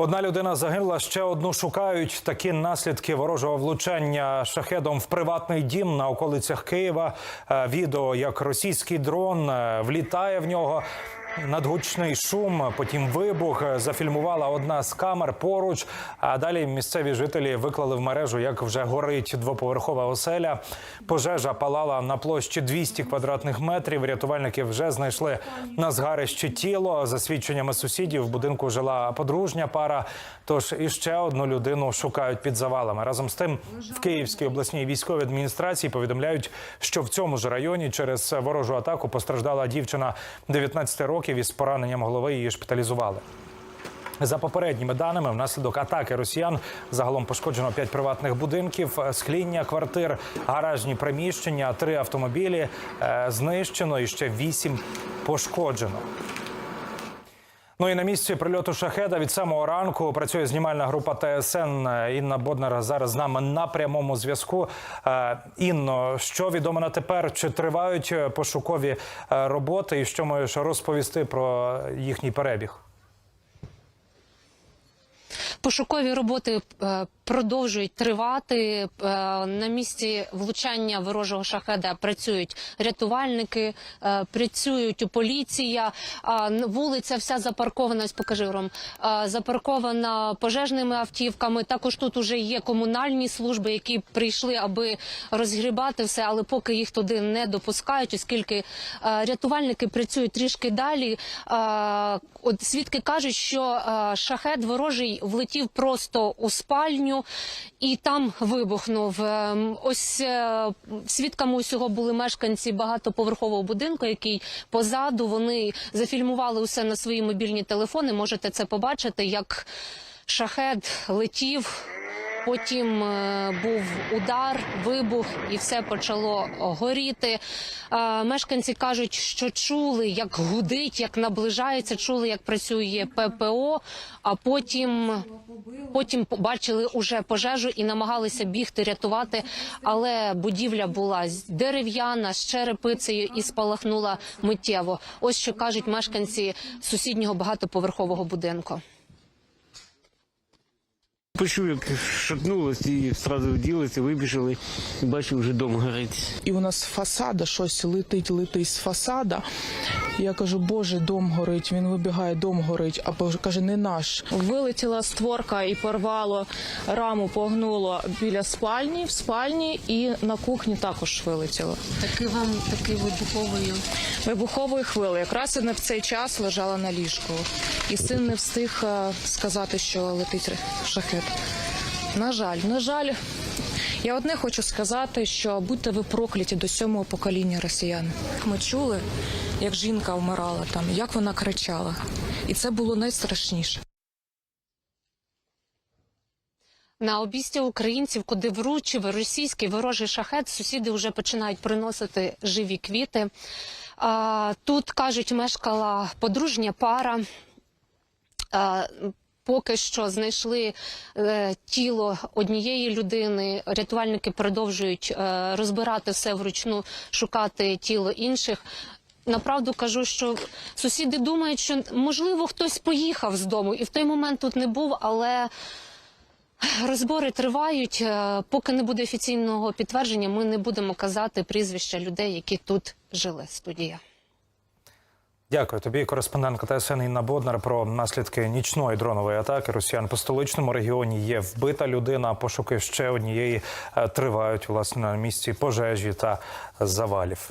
Одна людина загинула, ще одну шукають. Такі наслідки ворожого влучання шахедом в приватний дім на околицях Києва. Е, Відео, як російський дрон е, влітає в нього. Надгучний шум, потім вибух зафільмувала одна з камер поруч. А далі місцеві жителі виклали в мережу, як вже горить двоповерхова оселя. Пожежа палала на площі 200 квадратних метрів. Рятувальники вже знайшли на згарищі тіло. За свідченнями сусідів в будинку жила подружня пара. Тож іще одну людину шукають під завалами. Разом з тим, в Київській обласній військовій адміністрації повідомляють, що в цьому ж районі через ворожу атаку постраждала дівчина 19 років із пораненням голови. Її шпиталізували. За попередніми даними, внаслідок атаки росіян загалом пошкоджено 5 приватних будинків, е, скління квартир, гаражні приміщення, три автомобілі е, знищено і ще 8 пошкоджено. Ну і на місці прильоту шахеда від самого ранку працює знімальна група ТСН. Інна Боднар зараз з нами на прямому зв'язку. Е, Інно, що відомо на тепер? Чи тривають пошукові е, роботи, і що можеш розповісти про їхній перебіг? Пошукові роботи е, продовжують тривати. Е, На місці влучання ворожого шахеда працюють рятувальники, е, працюють у поліція. Вулиця вся запаркована. Ось покажи Ром, е, запаркована пожежними автівками. Також тут уже є комунальні служби, які прийшли, аби розгрібати все, але поки їх туди не допускають, оскільки рятувальники працюють трішки далі. От свідки кажуть, що шахет ворожий влетів просто у спальню і там вибухнув. Ем, Ось е, свідками усього були мешканці багатоповерхового будинку, який позаду вони зафільмували усе на свої мобільні телефони. Можете це побачити, як шахет летів. Потім е, був удар, вибух, і все почало горіти. Е, мешканці кажуть, що чули, як гудить, як наближається, чули, як працює ППО. А потім, потім побачили уже пожежу і намагалися бігти, рятувати. Але будівля була дерев'яна з черепицею і спалахнула миттєво. Ось що кажуть мешканці сусіднього багатоповерхового будинку. Почув, як шатнулося і одразу вділися, вибіжали і бачив, вже дом горить. І у нас фасада щось летить, летить з фасада. Я кажу, боже, дом горить. Він вибігає, дом горить. А боже, каже, не наш. Вилетіла створка і порвало раму, погнуло біля спальні, в спальні і на кухні також вилетіло. Такий вам такий вибуховий. Вибухової хвили. Якраз і не в цей час лежала на ліжку. І син не встиг е, сказати, що летить шахет. На жаль, на жаль, я одне хочу сказати, що будьте ви прокляті до сьомого покоління росіян. Ми чули, як жінка вмирала там, як вона кричала. І це було найстрашніше. На обістя українців, куди вручив російський ворожий шахет, сусіди вже починають приносити живі квіти. Тут кажуть, мешкала подружня пара. Поки що знайшли е, тіло однієї людини. Рятувальники продовжують е, розбирати все вручну, шукати тіло інших. Направду кажу, що сусіди думають, що можливо хтось поїхав з дому, і в той момент тут не був, але розбори тривають. Е, Поки не буде офіційного підтвердження, ми не будемо казати прізвища людей, які тут жили. Студія. Дякую тобі, кореспондентка ТСН Інна Боднар про наслідки нічної дронової атаки росіян по столичному регіоні. Є вбита людина. Пошуки ще однієї е, тривають власне на місці пожежі та завалів.